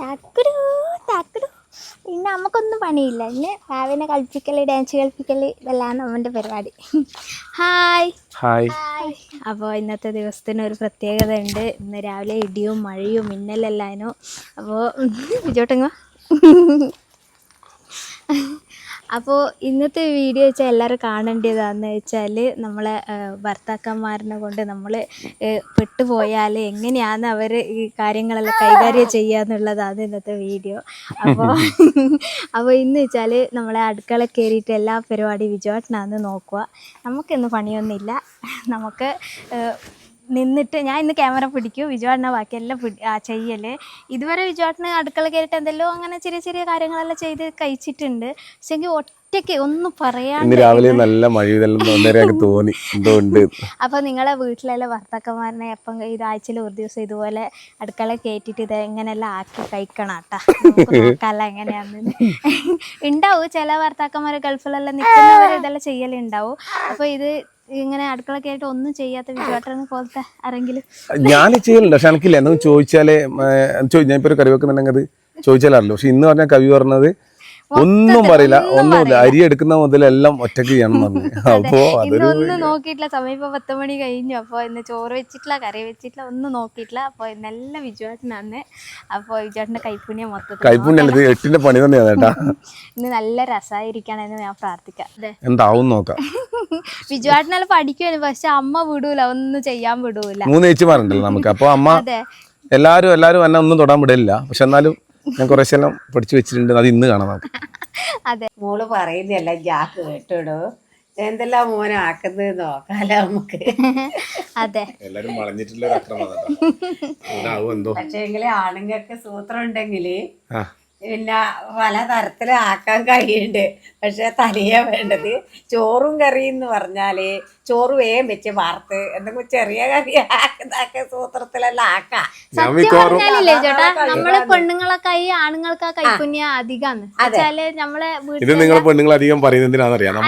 തക്കുടു തക്കുടു ഇന്ന് നമുക്കൊന്നും പണിയില്ല. ഇന്ന് രാവിലെ കളിപ്പിക്കൽ ഡാൻസ് കളിപ്പിക്കൽ ഇതെല്ലാം നമ്മുടെ പരിപാടി. ഹായ് ഹായ് അപ്പോൾ ഇന്നത്തെ ദിവസത്തിന് ഒരു പ്രത്യേകത ഉണ്ട് ഇന്ന് രാവിലെ ഇടിയും മഴയും മിന്നലെല്ലാനോ അപ്പോൾ വിജോട്ടങ്ങ അപ്പോൾ ഇന്നത്തെ വീഡിയോ വെച്ചാൽ എല്ലാവരും കാണേണ്ടതാന്ന് വെച്ചാൽ നമ്മളെ ഭർത്താക്കന്മാരനെ കൊണ്ട് നമ്മൾ പെട്ടുപോയാൽ എങ്ങനെയാണ് അവർ ഈ കാര്യങ്ങളെല്ലാം കൈകാര്യം ചെയ്യുക എന്നുള്ളതാണ് ഇന്നത്തെ വീഡിയോ. അപ്പോൾ അപ്പോൾ ഇന്ന് വെച്ചാൽ നമ്മളെ അടുക്കള കയറിയിട്ട് എല്ലാ പരിപാടി വിജയട്ടനാന്ന് നോക്കുക നമുക്കിന്ന് പണിയൊന്നുമില്ല. നമുക്ക് നിന്നിട്ട് ഞാൻ ഇന്ന് ക്യാമറ പിടിക്കും. വിജുവാട്ടനെ ബാക്കിയെല്ലാം പിടി ആ ചെയ്യൽ. ഇതുവരെ വിജുവാട്ടിന് അടുക്കള കയറിയിട്ട് എന്തെല്ലോ അങ്ങനെ ചെറിയ ചെറിയ കാര്യങ്ങളെല്ലാം ചെയ്ത് കഴിച്ചിട്ടുണ്ട്. പക്ഷെങ്കിൽ ഒറ്റയ്ക്ക് ഒന്നും പറയാൻ രാവിലെ നല്ല മഴ തോന്നി. അപ്പോൾ നിങ്ങളെ വീട്ടിലെല്ലാം ഭർത്താക്കന്മാരനെ എപ്പം ഇത് ആഴ്ചയിൽ ഒരു ദിവസം ഇതുപോലെ അടുക്കള കയറ്റിയിട്ട് ഇത് എങ്ങനെയെല്ലാം ആക്കി കഴിക്കണം കേട്ടാ നമുക്ക് നോക്കാമല്ല എങ്ങനെയാണെന്ന് ഉണ്ടാവും. ചില ഭർത്താക്കന്മാർ ഗൾഫിലെല്ലാം നിൽക്കുന്നവർ ഇതെല്ലാം ചെയ്യലുണ്ടാവും. അപ്പോൾ ഇത് ഇങ്ങനെ അടുക്കള ആയിട്ട് ഒന്നും ചെയ്യാത്ത വിജുവാട്ടനെ പോലത്തെ ആരെങ്കിലും? ഞാൻ ചെയ്യലുണ്ട്. പക്ഷെ എനിക്കില്ല. എന്തെങ്കിലും ചോദിച്ചാലേ ഞാൻ കറി വെക്കുന്നുണ്ടെങ്കിൽ അത് ചോദിച്ചാലറിയില്ല. പക്ഷെ ഇന്ന് പറഞ്ഞ കവി പറഞ്ഞത് ഒന്നും പറയില്ല. ഒന്നുമില്ല അരി എടുക്കുന്ന മുതലെല്ലാം ഒറ്റയ്ക്ക് ചെയ്യണം എന്ന് പറഞ്ഞു. അപ്പോ അതൊരു ഒന്നും നോക്കിയിട്ടില്ല. സമയം ഇപ്പൊ പത്ത് മണി കഴിഞ്ഞു. അപ്പൊ ഇന്ന് ചോറ് വെച്ചിട്ടില്ല കറി വെച്ചിട്ടില്ല ഒന്നും നോക്കിയിട്ടില്ല. അപ്പൊ ഇന്നെല്ലാം വിജുവാട്ടനാണ്. അപ്പൊ വിജുവാട്ടന്റെ കൈപ്പുണ്യം മൊത്തം കൈപ്പുണ്യല്ല ഇത് എട്ടിന്റെ പണി തന്നെയാണ് കേട്ടാ ഇന്ന് നല്ല രസമായിരിക്കണമെന്ന് ഞാൻ പ്രാർത്ഥിക്കാം. എന്താവും നോക്കാം. വിജുവാട്ടനെല്ലാം പഠിക്കുവാണ്. പക്ഷെ അമ്മ വിടൂല. ഒന്നും ചെയ്യാൻ വിടൂല. മൂന്ന് ചേച്ചിമാരുണ്ടല്ലോ നമുക്ക്. അപ്പൊ അമ്മ എല്ലാരും എല്ലാരും എന്നെ ഒന്നും തൊടാൻ വിടില്ല പക്ഷെ എന്നാലും ഞാൻ കുറച്ചെല്ലാം പഠിച്ചു വെച്ചിട്ടുണ്ട്. അത് ഇന്ന് കാണാം നമുക്ക്. അതെ. മോൾ പറയുന്നല്ല ജാക്ക് കേട്ടോ എന്തെല്ലാം മോനെ ആക്കുന്നത് നോക്കാലോ നമുക്ക്. അതെ. എല്ലാരും വളഞ്ഞിട്ടുള്ള ഒരു അക്രമം പക്ഷേങ്കിൽ ആണുങ്ങൾക്ക് സൂത്രം ഉണ്ടെങ്കിൽ പിന്നെ പല തരത്തിലും ആക്കാൻ കഴിയുന്നുണ്ട്. പക്ഷെ തലയാ വേണ്ടത് ചോറും കറിയും എന്ന് പറഞ്ഞാൽ ചോറ് വേഗം വെച്ച് വാർത്ത് എന്തെങ്കിലും ചെറിയ കറി ആക്കുന്നതൊക്കെ സൂത്രത്തിലെല്ലാം ആക്കാം. സത്യം പറഞ്ഞാലില്ലേ ചേട്ടാ? നമ്മളെ പെണ്ണുങ്ങളൊക്കെ കൈപ്പുണ്യം കൈപ്പുണ്യം അധികാന്ന്. വെച്ചാൽ നമ്മളെ ഇത് നിങ്ങൾ പെണ്ണുങ്ങൾ അധികം പറയുന്നതിനാണെന്നറിയാം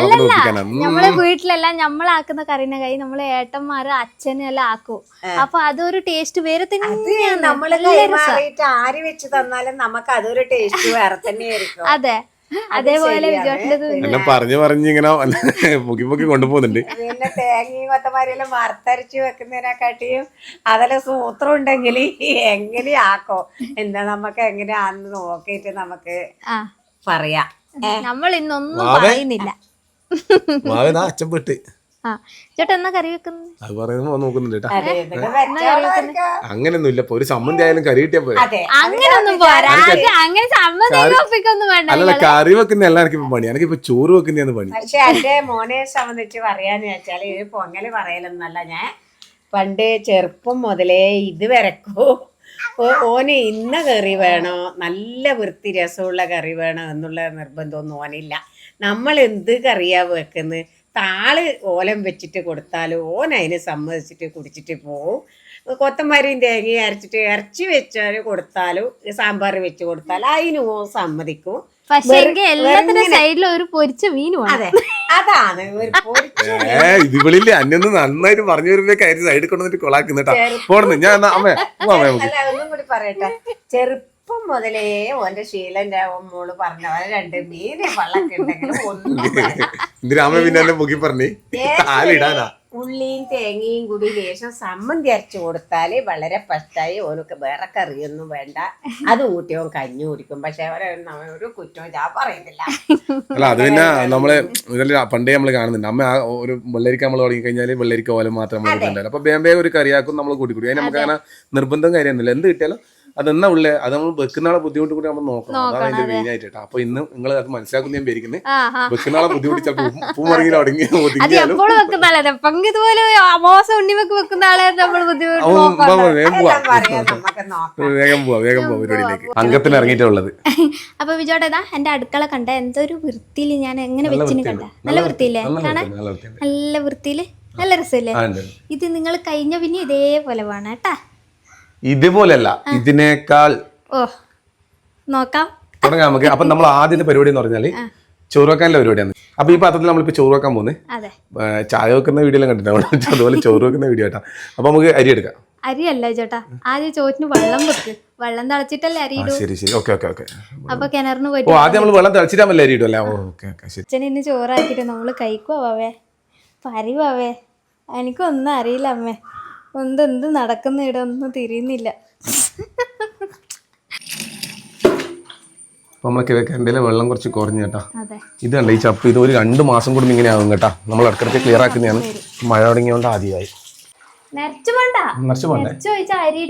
നമ്മളെ വീട്ടിലെല്ലാം നമ്മളാക്കുന്ന കറിനെ കൈ നമ്മളെ ഏട്ടന്മാര് അച്ഛനെല്ലാം എല്ലാം ആക്കും. അപ്പൊ അതൊരു ടേസ്റ്റ് വേറെ തന്നെയാണ്. നമ്മൾ ആര് വെച്ച് തന്നാലും നമുക്ക് അതൊരു ടേസ്റ്റ് വേറെ തന്നെയായിരിക്കും. അതെ. അതേപോലെ എല്ലാം പറഞ്ഞു പറഞ്ഞു ഇങ്ങനെ പൊക്കി പൊക്കി കൊണ്ടുപോകുന്നുണ്ട്. പിന്നെ തേങ്ങയും കൊത്തമാരിയെല്ലാം വറുത്തരച്ച് വെക്കുന്നതിനെക്കാട്ടിയും അതെല്ലാം സൂത്രം ഉണ്ടെങ്കിൽ എങ്ങനെയാക്കോ? എന്താ നമുക്ക് എങ്ങനെയാന്ന് നോക്കിയിട്ട് നമുക്ക് ആ. പറയാം. നമ്മൾ ഇന്നൊന്നും പറയുന്നില്ല. അച്ഛൻ പെട്ട്. ആ ചേട്ടാ എന്നാ കറി വെക്കുന്നത്? അത് പറയുമ്പോ നോക്കുന്നുണ്ട് കേട്ടാ. അങ്ങനെയൊന്നും ഇല്ല. ഇപ്പൊ ഒരു സമ്മതി ആയാലും കറി കിട്ടിയാ പോരെ. അതെ. അങ്ങനൊന്നും പോരാ. അത് അങ്ങനെ സമ്മതം ഒപ്പിക്കൊന്നും വേണ്ട. അല്ലല്ല കറി വെക്കുന്ന എല്ലാം എനിക്ക് പണി. എനിക്ക് ഇപ്പൊ ചോറ് വെക്കുന്നതാണ് പണി. പക്ഷെ എന്റെ മോനെ സംബന്ധിച്ച് പറയാന്ന് വെച്ചാൽ ഇത് പൊങ്ങൽ പറയലൊന്നല്ല. ഞാൻ പണ്ട് ചെറുപ്പം മുതലേ ഇത് വരക്കൂ ഓന് ഇന്ന കറി വേണോ നല്ല വൃത്തി രസമുള്ള കറി വേണോ എന്നുള്ള നിർബന്ധമൊന്നും ഓനില്ല. നമ്മൾ എന്ത് കറിയാ വെക്കുന്നത്? താൾ ഓലം വെച്ചിട്ട് കൊടുത്താൽ ഓൻ അതിന് സമ്മതിച്ചിട്ട് കുടിച്ചിട്ട് പോവും. കൊത്തമരിയും തേങ്ങ അരച്ചിട്ട് ഇറച്ചി വെച്ചാൽ കൊടുത്താലും സാമ്പാർ വെച്ച് കൊടുത്താലും അതിന് ഓ സമ്മതിക്കും. അതാണ്. ഒരു പൊരിച്ച ഏ ഇതിവിളില്ലേ? അന്നൊന്ന് നന്നായിട്ട് പറഞ്ഞു സൈഡിൽ കൊണ്ടുവന്നിട്ട് കൊളാക്കുന്നിട്ടാ പോണെന്ന് ഞാൻ എന്നാ അമ്മേ പോവാം അമ്മേ അല്ല ഒന്നും കൂടി പറയട്ടെ. ചെറുപ്പം മുതലേ ഓന്റെ ശീലന്റെ മോൾ പറഞ്ഞ പോലെ രണ്ട് മീനെ വള്ളൊക്കെ ഉണ്ടെങ്കിലും ഒന്നും പിന്നെ പറഞ്ഞേ. ആലിടാനാ ഉള്ളിയും തേങ്ങയും കൂടി ലേശം സമ്മന്തി അരച്ചു കൊടുത്താൽ വളരെ പഷ്ടായി ഓനക്ക് വേറെ കറിയൊന്നും വേണ്ട. അത് കൂട്ടി ഓൻ കഞ്ഞി കുടിക്കും. പക്ഷെ അവരെ ഒരു കുറ്റവും ഞാൻ പറയുന്നില്ല. അല്ല അത് പിന്നെ നമ്മൾ പണ്ടേ നമ്മൾ കാണുന്നുണ്ട്. അമ്മ ഒരു വെള്ളരിക്ക നമ്മൾ തുടങ്ങി കഴിഞ്ഞാൽ വെള്ളരിക്ക പോലെ മാത്രം അപ്പൊ വേഗം ഒരു കറിയാക്കും നമ്മൾ കൂട്ടി കൂടി അതിന് നമുക്ക് അങ്ങനെ നിർബന്ധം കാര്യമൊന്നുമില്ല. എന്ത് കിട്ടിയാലും അതെന്നാ ഉള്ളേ? അത് നമ്മൾ വെക്കുന്ന ആളെ ബുദ്ധിമുട്ട് കൂടി നമ്മൾ നോക്കണം. അതാണ് അതിന്റെ മെയിൻ ആയിട്ട് കേട്ടോ അപ്പൊ ഇന്ന് നിങ്ങൾ അത് മനസ്സിലാക്കുന്ന ഞാൻ പേരിക്കുന്നത് വെക്കുന്നാളെ ആ. വെക്കുന്ന ആളെ ബുദ്ധിമുട്ടി ചിലപ്പോൾ ഒതുങ്ങിയാലും വാ, വേഗം പോവാ. വേഗം പോവാ പരിപാടിയിലേക്ക്. അംഗത്തിന് ഇറങ്ങിയിട്ടുള്ളത് അപ്പൊ വിജോട്ടേതാ എന്റെ അടുക്കള കണ്ട എന്തൊരു വൃത്തിയിൽ ഞാൻ എങ്ങനെ വെച്ചിന് കണ്ട. നല്ല വൃത്തിയില്ലേ? നല്ല കാണാൻ? നല്ല വൃത്തിയുണ്ട്. വൃത്തിയിൽ? നല്ല രസമല്ലേ? ഇത് നിങ്ങൾ കഴിഞ്ഞ പിന്നെ ഇതേപോലെ വേണം കേട്ടാ. ഇതുപോലല്ല. ഇതിനേക്കാൾ ഓ നോക്കാം. തുടങ്ങാം നമുക്ക്. അപ്പൊ നമ്മൾ ആദ്യത്തെ പരിപാടി എന്ന് പറഞ്ഞാൽ ചോറ് വെക്കാനുള്ള പരിപാടിയാണ്. അപ്പൊ ഈ പാത്രത്തിൽ നമ്മളിപ്പോ ചോറ് വെക്കാൻ പോകുന്നത് ചായ വെക്കുന്ന വീഡിയോ എല്ലാം കണ്ടിട്ടുണ്ട്. അതുപോലെ ചോറ് വെക്കുന്ന വീഡിയോ ആട്ടാ അപ്പൊ നമുക്ക് അരി എടുക്കാം. അരിയല്ല ചേട്ടാ. ആദ്യം ചോറ്റിന് വെള്ളം വെക്ക് വെള്ളം തിളച്ചിട്ടല്ലേ അരി ശരി ശരി. Okay okay okay. അപ്പൊ കിണറിന് പോയിട്ട് ആദ്യം നമ്മൾ വെള്ളം തിളച്ചിട്ടാമല്ലേ അരി ഇടും ഓ ഓക്കെ ഓക്കെ ശരി. അച്ഛൻ ഇന്ന് ചോറാക്കിട്ട് നമ്മൾ കഴിക്കുവാവേ പരിവാവേ എനിക്കൊന്നും അറിയില്ല അമ്മേ. എന്ത് എന്ത് നടക്കുന്ന ഇവിടെ ഒന്നും തിരിയുന്നില്ല. നമ്മൾ വെള്ളം കുറച്ച് കുറഞ്ഞു കേട്ടാ. അതെ. ഇത് കണ്ട ഈ ചപ്പ് ഇത് ഒരു രണ്ട് മാസം കൂടുമ്പോൾ ഇങ്ങനെ ആകും കേട്ടാ. നമ്മൾ ഇടക്കിടക്ക് ക്ലിയർ ആക്കുന്നതാണ്. മഴ തുടങ്ങിയോണ്ട് ആദ്യമായി. അരി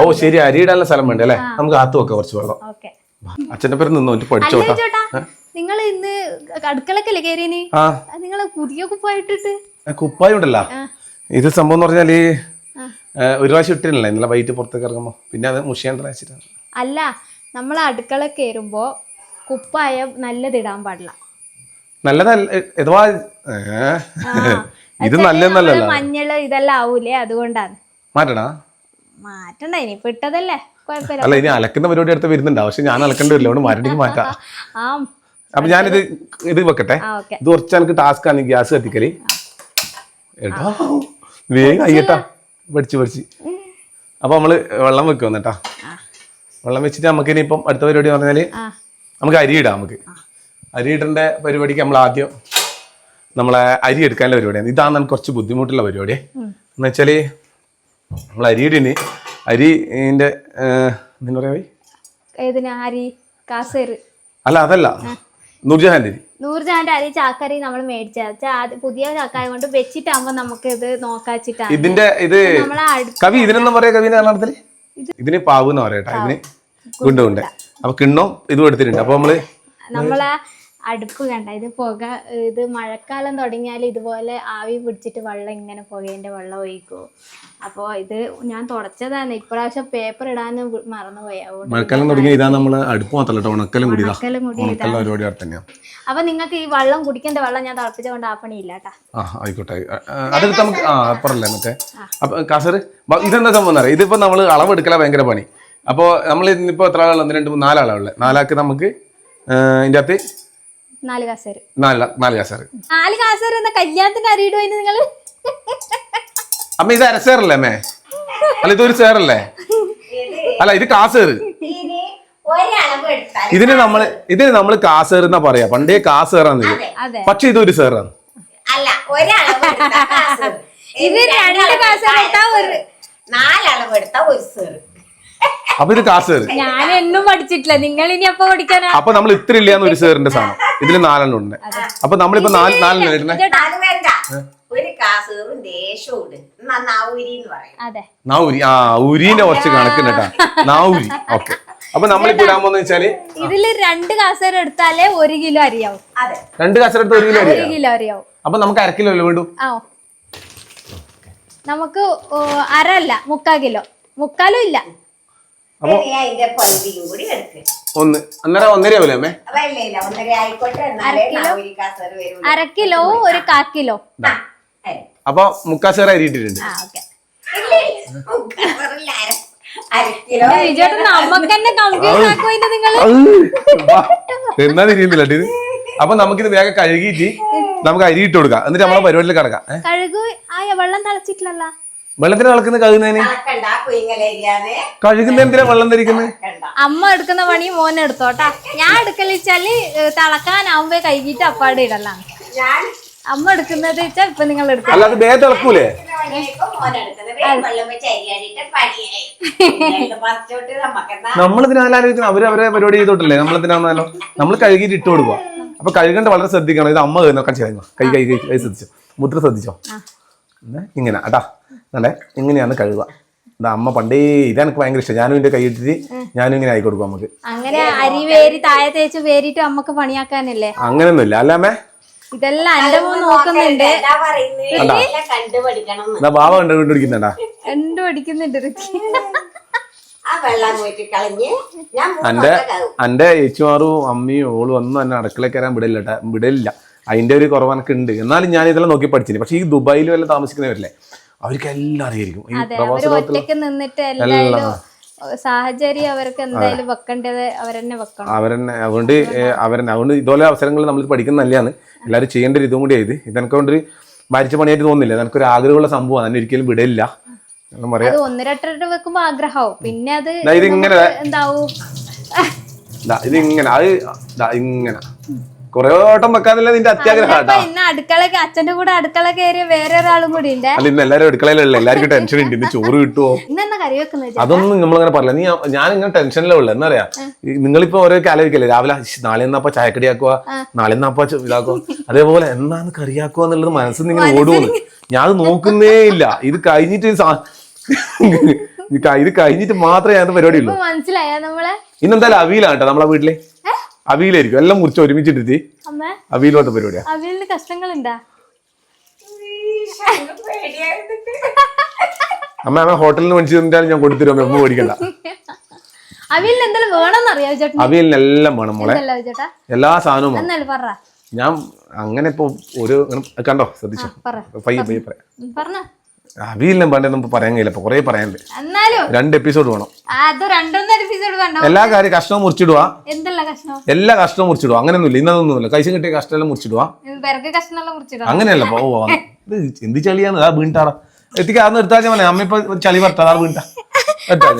ഓ ശരി അരിയിടാനുള്ള സ്ഥലം വേണ്ട അല്ലേ? നമുക്ക് കാത്തു വെക്കാം കുറച്ച് വെള്ളം. അച്ഛന്റെ പേര് നിന്നോ പഠിച്ചോട്ടാ നിങ്ങൾ ഇന്ന് അടുക്കളക്കല്ലേ കയറിയന് ആ. നിങ്ങൾ പുതിയ കുപ്പായിട്ടിട്ട്? കുപ്പായി കുപ്പായം ഉണ്ടല്ലോ. ഇത് സംഭവം എന്ന് പറഞ്ഞാൽ ഒരു പ്രാവശ്യം ഇട്ടില്ല ഇന്നലെ വൈകിട്ട് പുറത്തേക്ക് ഇറങ്ങുമ്പോൾ പിന്നെ അത് മുഷിയാൻ വെച്ചിട്ടാണ് അല്ല നമ്മൾ അടുക്കള കയറുമ്പോ കുപ്പായം നല്ലതിടാൻ പാടില്ല. നല്ലതല്ല എതുവാ ഇത് നല്ലതല്ല. മഞ്ഞൾ ഇതെല്ലാം ആവൂലേ അതുകൊണ്ടാണ്. മാറ്റണ? മാറ്റണ്ട ഇനിയിപ്പൊ ഇട്ടതല്ലേ. അല്ല ഇനി അലക്കുന്ന പരിപാടി അടുത്ത് വരുന്നുണ്ട്. പക്ഷെ ഞാൻ അലക്കേണ്ടി വരില്ല. അതുകൊണ്ട് മാറ്റി. മാറ്റാം അപ്പൊ ഞാനിത് ഇത് വെക്കട്ടെ. ഇത് കുറച്ച് എനിക്ക് ടാസ്ക് ആണ്. ഗ്യാസ് കത്തിക്കൽ. എടാ. വേഗം അയ്യട്ടാ പഠിച്ച് പഠിച്ച്. അപ്പൊ നമ്മൾ വെള്ളം വെക്കും എന്നിട്ടാ വെള്ളം വെച്ചിട്ട് നമുക്ക് ഇനിയിപ്പം അടുത്ത പരിപാടി എന്ന് പറഞ്ഞാൽ നമുക്ക് അരി ഇടാം നമുക്ക്. അരി ഇടേണ്ട പരിപാടിക്ക് നമ്മൾ ആദ്യം നമ്മളെ അരി എടുക്കാനുള്ള പരിപാടിയാണ്. ഇതാണ് നമുക്ക് കുറച്ച് ബുദ്ധിമുട്ടുള്ള പരിപാടി. എന്ന് വെച്ചാൽ നമ്മൾ അരിയിടിന് അരിന്റെ എന്താ പറയാ അരി കാസേറ് അല്ല അതല്ല. നൂർജഹാന്റെ. അരി നൂറുജാന്റെ അരി ചാക്കരി നമ്മൾ മേടിച്ച. പുതിയ ചാക്കായ കൊണ്ട് വെച്ചിട്ടാകുമ്പോ നമുക്ക് ഇത് നോക്കാച്ചിട്ടാണ്. ഇതിന്റെ ഇത് കവി ഇതിനെന്താ പറയാ കവിന്റെ കർണാടകത്തിൽ? ഇതിന് പാവ്. എന്ന് പറയട്ടെ ഇതിന് ഗുണ്ടുണ്ട് അപ്പൊ കിണ്ണോ ഇതും എടുത്തിട്ടുണ്ട്. അപ്പൊ നമ്മൾ നമ്മളെ അടുപ്പ് കണ്ട ഇത് പുക ഇത് മഴക്കാലം തുടങ്ങിയാൽ ഇതുപോലെ ആവി പിടിച്ചിട്ട് വെള്ളം ഇങ്ങനെ പുകേന്റെ വെള്ളം ഒഴിക്കും. അപ്പോൾ ഇത് ഞാൻ തുടച്ചതാണ്. ഇപ്രാവശ്യം പേപ്പർ ഇടാൻ മറന്നുപോയി. അതുകൊണ്ട് മഴക്കാലം തുടങ്ങിയ ഇതാ നമ്മൾ അടുപ്പ് ഉണക്കലും കൂടി പരിപാടി അപ്പൊ നിങ്ങൾക്ക് ഈ വെള്ളം കുടിക്കേണ്ട വെള്ളം ഞാൻ തിളപ്പിച്ചുകൊണ്ട് ആ പണിയില്ല കേട്ടാ. ആ ആയിക്കോട്ടെ. ആ, ആ, അതെടുത്ത് നമുക്ക് ആ അപ്പുറല്ലേ മറ്റേ? അപ്പൊ കാസർ ഇതെന്താ സംഭവം അറിയാം? ഇതിപ്പോ നമ്മൾ അളവെടുക്കല ഭയങ്കര പണി. അപ്പോൾ നമ്മൾ ഇന്നിപ്പോ എത്ര ആളാണ് ഒന്ന് രണ്ട് മൂന്ന് നാലാളുള്ളത് നാലാൾക്ക് നമുക്ക് ഇതിന്റെ ഇതിന്റെ അകത്ത് നാല് കാസേര്. നാല് നാല് കാസർ നാല് കാസേര് എന്ന കല്യാണത്തിന് അറിയിടുവോ ഇനി നിങ്ങൾ? അമ്മ ഇത് അരസേറല്ലേ അമ്മേ? അല്ല ഇതൊരു സേറല്ലേ അല്ല ഇത് കാസേറ്. ഇതിന് നമ്മൾ ഇതിന് നമ്മൾ കാസേർ എന്നാ പറയാ. പണ്ടേ കാസേറാന്ന് ഇത്. അതെ. പക്ഷെ ഇതൊരു സേറാണ്. ഇത് രണ്ട് കാസേർ എടുത്താ ഒരു നാലളവ് എടുത്താൽ ഒരു സേറ് അപ്പൊ ഇത് കയറി ഞാൻ എന്നും പഠിച്ചിട്ടില്ല. നിങ്ങൾ ഇനി അപ്പൊ പഠിക്കാനാ? അപ്പൊ നമ്മൾ ഇത്ര ഇല്ലാന്ന് ഒരു സേറിന്റെ സാധനം. ഇതിൽ നാലെണ്ണം ഉണ്ട്. അപ്പൊ നമ്മളിപ്പോ നാല് നാലെണ്ണം അത് വേണ്ട. ഒരു കാസേറും ദേശവും ഇട്. എന്നാ നാവൂരി എന്ന് പറയും. അതെ. നാവൂരി. ആ ഉരീന്റെ കുറച്ച് കണക്കുണ്ട് കേട്ടാ. നാവൂരി. ഓക്കെ. അപ്പൊ നമ്മളിപ്പോ ഇടാൻ പോകുന്ന വെച്ചാൽ? ഇതിൽ രണ്ട് കാസേര എടുത്താലേ ഒരു കിലോ അരിയാവും. അതെ. രണ്ട് കസരത്ത് ഒരു കിലോ ഒരു കിലോ അരിയാവും. അപ്പൊ നമുക്ക് അര കിലോ അല്ലേ വേണ്ടു? ആ. നമുക്ക് ഓ, അര അല്ല മുക്കാ കിലോ. മുക്കാലും ഇല്ല. അപ്പൊ ഒന്ന് അന്നേരം ഒന്നര ആവൂലേ അമ്മേ? അര കിലോ? ഒരു കാ കിലോ. അപ്പൊ മുക്കാ അരിയിട്ടിട്ടുണ്ട്. എന്നാ തിരിയുന്നില്ല ഇത്? അപ്പൊ നമുക്കിത് വേഗം കഴുകിയിട്ട് നമുക്ക് അരിയിട്ട് ഇട്ട് കൊടുക്കാം. എന്നിട്ട് നമ്മളെ പരിപാടിയിൽ കിടക്കാം? കഴുകു വെള്ളം തിളച്ചിട്ടില്ലല്ല. വെള്ളത്തിന് കളക്കുന്ന കഴുകുന്നതിന്? കഴുകുന്ന എന്തിനാ വെള്ളം ധരിക്കുന്നത് കണ്ട അമ്മ എടുക്കുന്ന പണി മോൻ എടുത്തോട്ടാ. ഞാൻ എടുക്കലിച്ചാൽ തിളക്കാനാവുമ്പോ കഴുകിട്ട് അപ്പാട് ഇടലാണ് ഞാൻ അമ്മ എടുക്കുന്നത് വെച്ചാ ഇപ്പൊ നിങ്ങൾ എടുക്കും അല്ല അത് ബേ തിളക്കൂലേ? നമ്മളിതിനാലോചിക്കണം അവർ അവരെ പരിപാടി ചെയ്തോട്ടല്ലേ? നമ്മൾ ഇതിനാണല്ലോ നമ്മൾ കഴുകിയിട്ട് ഇട്ട് കൊടുക്കുക അപ്പൊ കഴുകേണ്ട വളരെ ശ്രദ്ധിക്കണം. ഇത് അമ്മ നോക്കാൻ ചെയ്യുന്നു കൈ കൈ കൈ കൈ ശ്രദ്ധിച്ചോ? മുദ്ര ശ്രദ്ധിച്ചോ? ഇങ്ങനെ അടാ അല്ലേ? ഇങ്ങനെയാണ് കഴുകുക ഇത് അമ്മ പണ്ടേ ഇതെനിക്ക് ഭയങ്കര ഇഷ്ടം. ഞാനും ഇതിന്റെ കൈ ഇട്ടിട്ട് ഞാനും ഇങ്ങനെ ആയി കൊടുക്കും നമുക്ക് അങ്ങനെ അരി വേരി താഴെ തേച്ച് വേരിട്ട് അമ്മയ്ക്ക് പണിയാക്കാനല്ലേ? അങ്ങനെയൊന്നുമില്ല. അല്ല അമ്മേ? ഇതെല്ലാം എന്റെ മോൻ നോക്കുന്നുണ്ട്. എന്നാ. ബാബ കണ്ടു കണ്ടുപിടിക്കുന്നുണ്ടാ? രണ്ടു പഠിക്കുന്നുണ്ട് ഋക്കി. ആ വെള്ളം പോയിട്ട് കളഞ്ഞ് ഞാൻ എന്റെ. എന്റെ ഏച്ചുമാറും അമ്മയും ഓളും ഒന്നും എന്നെ അടുക്കളയിൽ കയറാൻ വിടില്ല ട്ടാ. വിടില്ല. അതിന്റെ ഒരു കുറവ് എനിക്ക് ഉണ്ട്. എന്നാലും ഞാൻ ഇതെല്ലാം നോക്കി പഠിച്ചില്ല പക്ഷെ ഈ ദുബായിൽ വല്ല താമസിക്കുന്നവരല്ലേ? അവർക്ക് എല്ലാം അറിയായിരിക്കും. ഈ പ്രവാസ നിന്നിട്ട് സാഹചര്യം അവർക്ക് എന്തായാലും വെക്കേണ്ടത് അവരെന്നെ വെക്കണം. അവരെന്നെ അതുകൊണ്ട് അവരെന്നെ അതുകൊണ്ട് ഇതുപോലെ അവസരങ്ങൾ നമ്മൾ പഠിക്കുന്ന നല്ലതാണ് എല്ലാവരും ചെയ്യേണ്ട ഒരു ഇതും കൂടി ഇത് ഇതെനിക്ക് കൊണ്ട് മരിച്ച പണിയായിട്ട് തോന്നുന്നില്ല. എനിക്കൊരു ആഗ്രഹമുള്ള സംഭവമാണ് എന്നെ ഒരിക്കലും വിടില്ല വെക്കുമ്പോ ആഗ്രഹവും. പിന്നെ അത് ഇതിങ്ങനെ എന്താവും? ദാ ഇത് ഇങ്ങനെ അത് ഇങ്ങനെ. കൊറേ ഓട്ടം വെക്കാന്നില്ല നിന്റെ അത്യാഗ്രഹം ഇന്ന് അടുക്കളക്ക് അച്ഛന്റെ കൂടെ അടുക്കള കയറിയ വേറെ ഒരാളും കൂടി ഉണ്ട്. അല്ല ഇന്ന് എല്ലാരും അടുക്കളയിലുള്ള എല്ലാവർക്കും ടെൻഷൻ ഉണ്ട്. ഇന്ന് ചോറ് കിട്ടുമോ ഇന്നെന്നാ കറി വെക്കുന്നത് അതൊന്നും നമ്മളങ്ങനെ പറയില്ല. നീ ഞാൻ ഇങ്ങനെ ടെൻഷനിലേ ഉള്ളു. എന്താ പറയാ? ഈ നിങ്ങളിപ്പോ ഓരോ കാലിക്കല്ലേ രാവിലെ "ഇശ്ശ്, നാളെ എന്നാപ്പ ചായക്കടി ആക്കുക നാളെ എന്നാപ്പ ച- ഇതാക്കുക അതേപോലെ എന്നാന്ന് കറിയാക്കുക എന്നുള്ളത് മനസ്സിൽ നിന്ന് ഇങ്ങനെ ഓടുന്നു ഞാൻ അത് നോക്കുന്നേ ഇല്ല. ഇത് കഴിഞ്ഞിട്ട് ഈ സാ- ഇത് കഴിഞ്ഞിട്ട് മാത്രമേ ഞാൻ പരിപാടി ഉള്ളൂ ഇപ്പൊ മനസ്സിലായ നമ്മളെ? ഇന്നെന്തായാലും അവിയിലാണ് കേട്ടോ നമ്മളെ വീട്ടിൽ. അവിയിലായിരിക്കും. എല്ലാം മുറിച്ച് ഒരുമിച്ചിട്ടിട്ട് അമ്മ. അവിയിലോട്ട് പരിപാടിയാ. അവിയലിന് കഷ്ടങ്ങൾ അമ്മ അമ്മ ഹോട്ടലിൽ നിന്ന് മേടിച്ചു തന്നിട്ടാണ് ഞാൻ കൊടുത്തിരും അമ്മ മേടിക്കണ്ട. അവിയലിന് എന്തെങ്കിലും വേണമെന്നറിയാവോ ചേട്ടൻ അവിയലിന് എല്ലാം വേണം മോളെ. എല്ലാം ചേട്ടാ? എല്ലാ സാധനവും ഞാൻ അങ്ങനെ ഇപ്പൊ ഒരു കണ്ടോ? ശ്രദ്ധിച്ചോ? പറ. പയ്യെ പയ്യെ പറയാം. ഉം, പറഞ്ഞോ അവിയിലും പണ്ടൊന്നും പറയാൻ കഴിയില്ല. ഇപ്പൊ കുറെ പറയാനുണ്ട്. എന്നാലും രണ്ട് എപ്പിസോഡ് വേണം. വേണ്ട. എല്ലാ കാര്യം കഷ്ണവും മുറിച്ചിടുക എല്ലാ കഷ്ണവും മുറിച്ചിടുക അങ്ങനെയൊന്നുമില്ല. ഇന്നതൊന്നുമില്ല. കൈശ കിട്ടിയ മുറിച്ചിടുക കഷ്ണമെല്ലാം മുറിച്ചിടാം അങ്ങനെയല്ല. ഓ ഇത് എന്ത് ചളിയാണ്? ആ വീണിട്ടാറ എത്തിക്കാന്ന് എടുത്താൽ മതി അമ്മ ഇപ്പൊ ചളി അതാ വീണിട്ടാ എടുത്താ